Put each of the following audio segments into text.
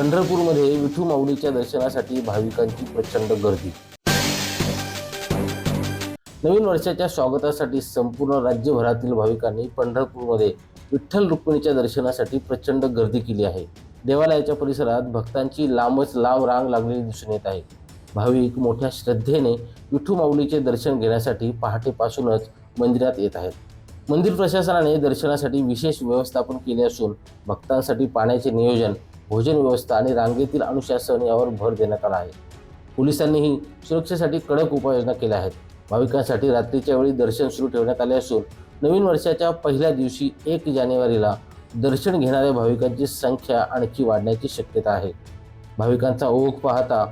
पंढरपूरमध्ये विठू माऊलीच्या दर्शनासाठी भाविकांची प्रचंड गर्दी. नवीन वर्षाच्या स्वागतासाठी संपूर्ण राज्यभरातील भाविकांनी पंढरपूरमध्ये विठ्ठल रुक्मिणीच्या दर्शनासाठी प्रचंड गर्दी केली आहे. देवालयाच्या परिसरात भक्तांची लांबच लांब रांग लागलेली दिसून येत आहे. भाविक मोठ्या श्रद्धेने विठू माऊलीचे दर्शन घेण्यासाठी पहाटेपासूनच मंदिरात येत आहेत. मंदिर प्रशासनाने दर्शनासाठी विशेष व्यवस्थापन केले असून भक्तांसाठी पाण्याचे नियोजन भोजन व्यवस्था आणि रांगेतील अनुशासन यावर भर देण्यात आला आहे. पोलिसांनीही सुरक्षेसाठी कडक उपाययोजना केल्या आहेत. भाविकांसाठी रात्रीच्या वेळी दर्शन सुरू ठेवण्यात आले असून नवीन वर्षाच्या पहिल्या दिवशी एक जानेवारीला दर्शन घेणाऱ्या भाविकांची संख्या आणखी वाढण्याची शक्यता आहे. भाविकांचा ओघ पाहता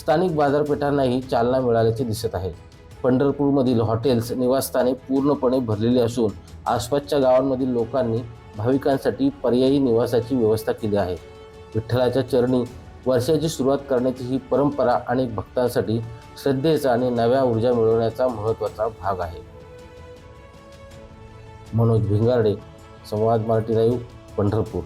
स्थानिक बाजारपेठांनाही चालना मिळाल्याचे दिसत आहे. पंढरपूरमधील हॉटेल्स निवासस्थाने पूर्णपणे भरलेली असून आसपासच्या गावांमधील लोकांनी भाविकांसाठी पर्यायी निवासाची व्यवस्था केली आहे. विठ्ठलाच्या चरणी वर्षाची सुरुवात करण्याची ही परंपरा अनेक भक्तांसाठी श्रद्धेचा आणि नव्या ऊर्जा मिळवण्याचा महत्त्वाचा भाग आहे. मनोज भिंगारडे संवाद मराठी लाईव्ह पंढरपूर.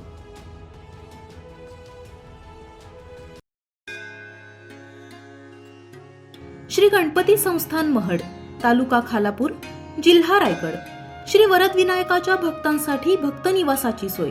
श्री गणपती संस्थान महड तालुका खालापूर जिल्हा रायगड. श्री वरदविनायकाच्या भक्तांसाठी भक्त निवासाची सोय.